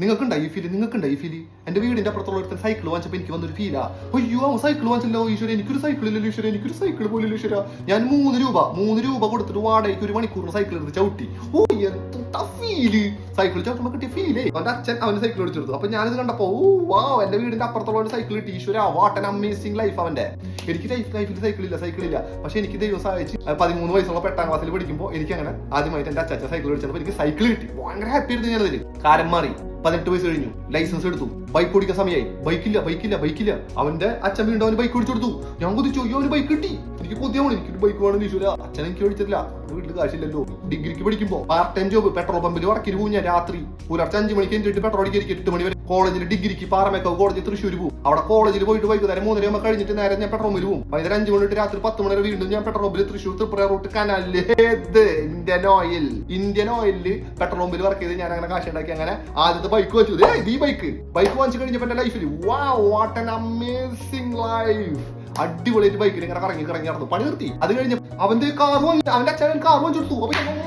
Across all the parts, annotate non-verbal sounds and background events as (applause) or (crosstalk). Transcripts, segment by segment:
നിങ്ങൾക്കുണ്ടോ ഈ ഫീൽ നിങ്ങൾക്കുണ്ടോ ഈ ഫീൽ എന്റെ വീടിന്റെ അപ്പുറത്തുള്ള ഒരു സൈക്കിൾ വാങ്ങിച്ചപ്പോ എനിക്ക് വന്നൊരു ഫീലാ അയ്യോ അവൻ സൈക്കിൾ വാങ്ങിച്ചല്ലോ ഈശ്വര എനിക്കൊരു സൈക്കിൾ ഇല്ലല്ലോ ഈശ്വര എനിക്കൊരു സൈക്കിൾ പോലും ഈശ്വര. ഞാൻ മൂന്ന് രൂപ മൂന്ന് രൂപ കൊടുത്തിട്ട് വാടകയ്ക്ക് ഒരു മണിക്കൂറിന് സൈക്കിൾ എടുത്ത് ചവിട്ടി. ഓ എന്ത ഫീൽ സൈക്കിൾ ചവിട്ടുമ്പോ കിട്ടിയ ഫീലേ അവന്റെ അച്ഛൻ അവന് സൈക്കിൾ ഓടിച്ചെടുത്തു. അപ്പൊ ഞാനിത് കണ്ടപ്പോ ഓ വാ എന്റെ വീടിന്റെ അപ്പുറത്തുള്ള ഒരു സൈക്കിൾ കിട്ടി. ഈശ്വര വാട്ട് ആൻ അമേസിംഗ് ലൈഫ് അവന്റെ എനിക്ക് ലൈഫ് ലൈഫിൽ സൈക്കിൾ ഇല്ല സൈക്കിൾ ഇല്ല. പക്ഷെ എനിക്ക് ദൈവം സഹായിച്ച് ആ പതിമൂന്ന് വയസ്സുള്ള എട്ടാം ക്ലാസ്സിൽ പഠിക്കുമ്പോൾ എനിക്ക് അങ്ങനെ ആദ്യമായിട്ട് എന്റെ അച്ഛൻ സൈക്കിൾ ഓടിച്ചപ്പോൾ എനിക്ക് സൈക്കിൾ കിട്ടി. ഭയങ്കര ഹാപ്പി ആയിരുന്നു ഞാനതിൽ കാരം മാറി. പതിനെട്ട് വയസ്സ് കഴിഞ്ഞു. ലൈസൻസ് എടുത്തു. ബൈക്ക് ഓടിക്കാൻ സമയമായി ബൈക്കില്ല ബൈക്കില്ല ബൈക്കില്ല അവന്റെ അച്ഛൻ വീണ്ടും അവന് ബൈക്ക് ഓടിച്ചു കൊടുത്തു. ഞാൻ കൊതിച്ചു അയ്യോ അവന് ബൈക്ക് കിട്ടി. എനിക്ക് പുതിയാണ് എനിക്ക് ബൈക്ക് വേണം ഈശ്വര അച്ഛൻ എനിക്ക് ഓടിച്ചിട്ടില്ല വീട്ടിൽ കാശില്ലല്ലോ. ഡിഗ്രിക്ക് പഠിക്കുമ്പോൾ പാർട്ട് ടൈം ജോബ് പെട്രോൾ പമ്പിൽ വർക്ക് പോകും ഞാൻ രാത്രി. പുലർച്ചെ അഞ്ച് മണിക്ക് എന്നിട്ട് പെട്രോൾ അടിക്കായിരിക്കും എട്ട് മണി വരെ കോളേജിൽ ഡിഗ്രിക്ക് പാറമേക്കാവ് കോളേജ് തൃശ്ശൂർ പോകും. അവിടെ കോളേജിൽ പോയിട്ട് വൈകുന്നേരം മൂന്നര ആകുമ്പോൾ കഴിഞ്ഞിട്ട് നേരെ ഞാൻ പെട്രോൾ പമ്പിൽ പോകും. വൈകുന്നേരം അഞ്ച് മണി രാത്രി പത്ത് മണി വരെ വീണ്ടും ഞാൻ പെട്രോൾ പമ്പിൽ തൃശ്ശൂർ ത്രിപുര റൂട്ട് കനാലിൽ ഏത്? Indian Oil Indian Oil petrol പമ്പിൽ വർക്ക് ചെയ്ത് ഞാൻ അങ്ങനെ കാശ് ഉണ്ടാക്കി അങ്ങനെ ആദ്യത്തെ ബൈക്ക് വെച്ചു ഏ ഈ ബൈക്ക് ബൈക്ക് വാങ്ങിച്ചു കഴിഞ്ഞപ്പോ എന്റെ ലൈഫിൽ വാ വാട്ട് ആൻ അമേസിംഗ് ലൈഫ് അടിപൊളിയായിട്ട് ബൈക്കിൽ ഇങ്ങനെ കറങ്ങി കറങ്ങി നടന്നു. പണി നിർത്തി. അത് കഴിഞ്ഞ് അവന്റെ കാർ വാങ്ങി അവന്റെ അച്ഛൻ കാർ വാങ്ങിച്ചു കൊടുത്തു.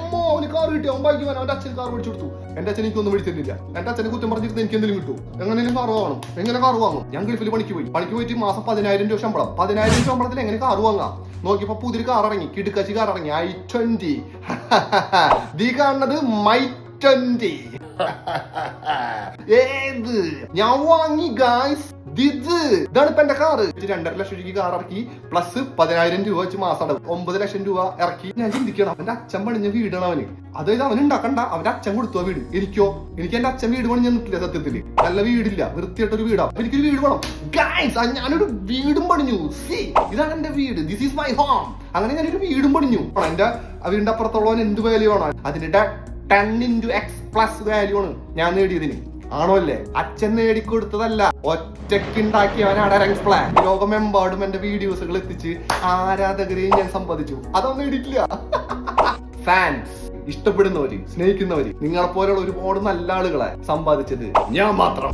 അപ്പൊ അവന് കാർ കിട്ടി. അവൻ ബൈക്ക് വേണം അവന്റെ അച്ഛൻ കാർ മേടിച്ചു കൊടുത്തു. എന്റെ അച്ഛൻ എനിക്കൊന്നും വിളിച്ചിരുന്നില്ല എന്റെ അച്ഛനെ കുറ്റം പറഞ്ഞിട്ട് എനിക്ക് എന്തെങ്കിലും കിട്ടും എങ്ങനെയും കാർ വാങ്ങണം. എങ്ങനെ കാർ വാങ്ങും? ഞാൻ ഗൾഫിൽ പണിക്ക് പോയി. പണിക്ക് പോയിട്ട് മാസം പതിനായിരം രൂപ ശമ്പളം. പതിനായിരം രൂപ ശമ്പളത്തിൽ എങ്ങനെ കാർ വാങ്ങാം? നോക്കിയപ്പോ പുതിയൊരു കാർ ഇറങ്ങി. കിടുക്കാച്ചി കാർ ഇറങ്ങി. ഐ ട്വന്റി (laughs) ദീ കാണുന്നത് മൈ ട്വന്റി (laughs) ഏത്? ഞാൻ വാങ്ങി ഗായ്സ് ഇത് ഇതാണ് ഇപ്പൊ എന്റെ കാറ് രണ്ടര ലക്ഷം രൂപയ്ക്ക് കാർ ഇറക്കി. പ്ലസ് പതിനായിരം രൂപ വെച്ച് മാസം ഒമ്പത് ലക്ഷം രൂപ ഇറക്കി. ഞാൻ ചിന്തിക്കണം അവന്റെ അച്ഛൻ പണിഞ്ഞ വീടാണ് അവന്. അതായത് അവൻ ഉണ്ടാക്കണ്ട. അവന്റെ അച്ഛൻ കൊടുത്തു വീട്. എനിക്കോ? എനിക്ക് എന്റെ അച്ഛൻ വീട് പണിഞ്ഞ നിൽക്കില്ല സത്യത്തിൽ. നല്ല വീടില്ല. വൃത്തിയായിട്ടൊരു വീടാ. എനിക്കൊരു വീട് വേണം. ഗൈസ് ഞാനൊരു വീടും പണിഞ്ഞു. സി ഇതാണ് എന്റെ വീട്. ദിസ് ഈസ് മൈ ഹോം അങ്ങനെ ഞാനൊരു വീടും പണിഞ്ഞു. എന്റെ വീടിന്റെ അപ്പുറത്തുള്ളവൻ എന്ത് വാല്യൂ ആണ്? അതിന്റെ ten into X plus value ആണ് ഞാൻ നേടിയതിന്. ആണോ അല്ലേ അച്ഛൻ നേടിക്കൊടുത്തതല്ല. ഒറ്റയ്ക്കുണ്ടാക്കിയവനാണ് റെങ്സ് പ്ലാൻ ലോകമെമ്പാടും എന്റെ വീഡിയോസുകൾ എത്തിച്ച് ആരാധകരെയും ഞാൻ സമ്പാദിച്ചു അതൊന്നും നേടിയിട്ടില്ല. (laughs) ഫാൻസ് ഇഷ്ടപ്പെടുന്നവര് സ്നേഹിക്കുന്നവര് നിങ്ങളെ പോലെയുള്ള ഒരുപാട് നല്ല ആളുകളെ സമ്പാദിച്ചത് ഞാൻ മാത്രം.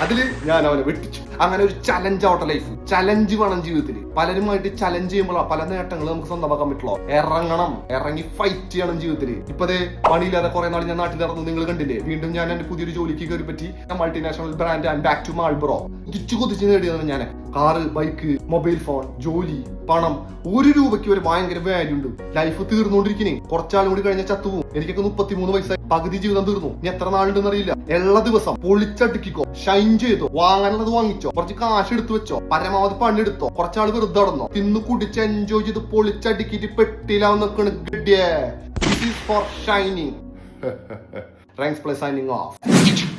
അതിൽ ഞാൻ അവനെ വെട്ടിച്ചു. അങ്ങനെ ഒരു ചലഞ്ച് ഔട്ട് ലൈഫ് ചലഞ്ച് വേണം ജീവിതത്തിൽ പലരുമായിട്ട് ചലഞ്ച് ചെയ്യുമ്പോഴാണ് പല നേട്ടങ്ങൾ നമുക്ക് സ്വന്തമാക്കാൻ പറ്റുള്ളൂ. ഇറങ്ങണം. ഇറങ്ങി ഫൈറ്റ് ചെയ്യണം ജീവിതത്തിൽ ഇപ്പതേ പണിയില്ലാതെ കുറെ നാൾ ഞാൻ നാട്ടിൽ നടന്നു നിങ്ങൾ കണ്ടില്ലേ? വീണ്ടും ഞാൻ എന്റെ പുതിയൊരു ജോലിക്ക് കയറി പറ്റി multinational brand and back to Marlboro കുതിച്ചു കുതിച്ച് നേടിയതാണ് ഞാൻ കാറ് ബൈക്ക് മൊബൈൽ ഫോൺ ജോലി പണം. ഒരു രൂപയ്ക്ക് ഒരു ഭയങ്കര വാല്യൂ ഉണ്ട്. ലൈഫ് തീർന്നുകൊണ്ടിരിക്കണേ. കുറച്ചാളും കൂടി കഴിഞ്ഞ ചത്തുവും എനിക്കൊക്കെ മുപ്പത്തിമൂന്ന് വയസ്സായി. പകുതി ജീവിതം തീർന്നു. ഇനി എത്ര നാളുണ്ടെന്ന് അറിയില്ല. എല്ലാ ദിവസം പൊളിച്ചടുക്കിക്കോ. ഷൈൻ ചെയ്തോ. വാങ്ങാനുള്ളത് വാങ്ങിച്ചോ. കുറച്ച് കാശ് എടുത്തു വെച്ചോ. പരമാവധി പണിയെടുത്തോ. കുറച്ചാൾ വെറുതെ നടന്നോ തിന്ന് കുടിച്ച് എൻജോയ് ചെയ്ത് പൊളിച്ചടിക്കിട്ട് പെട്ടിലാവും നിൽക്കണ് four shining plus signing off (laughs)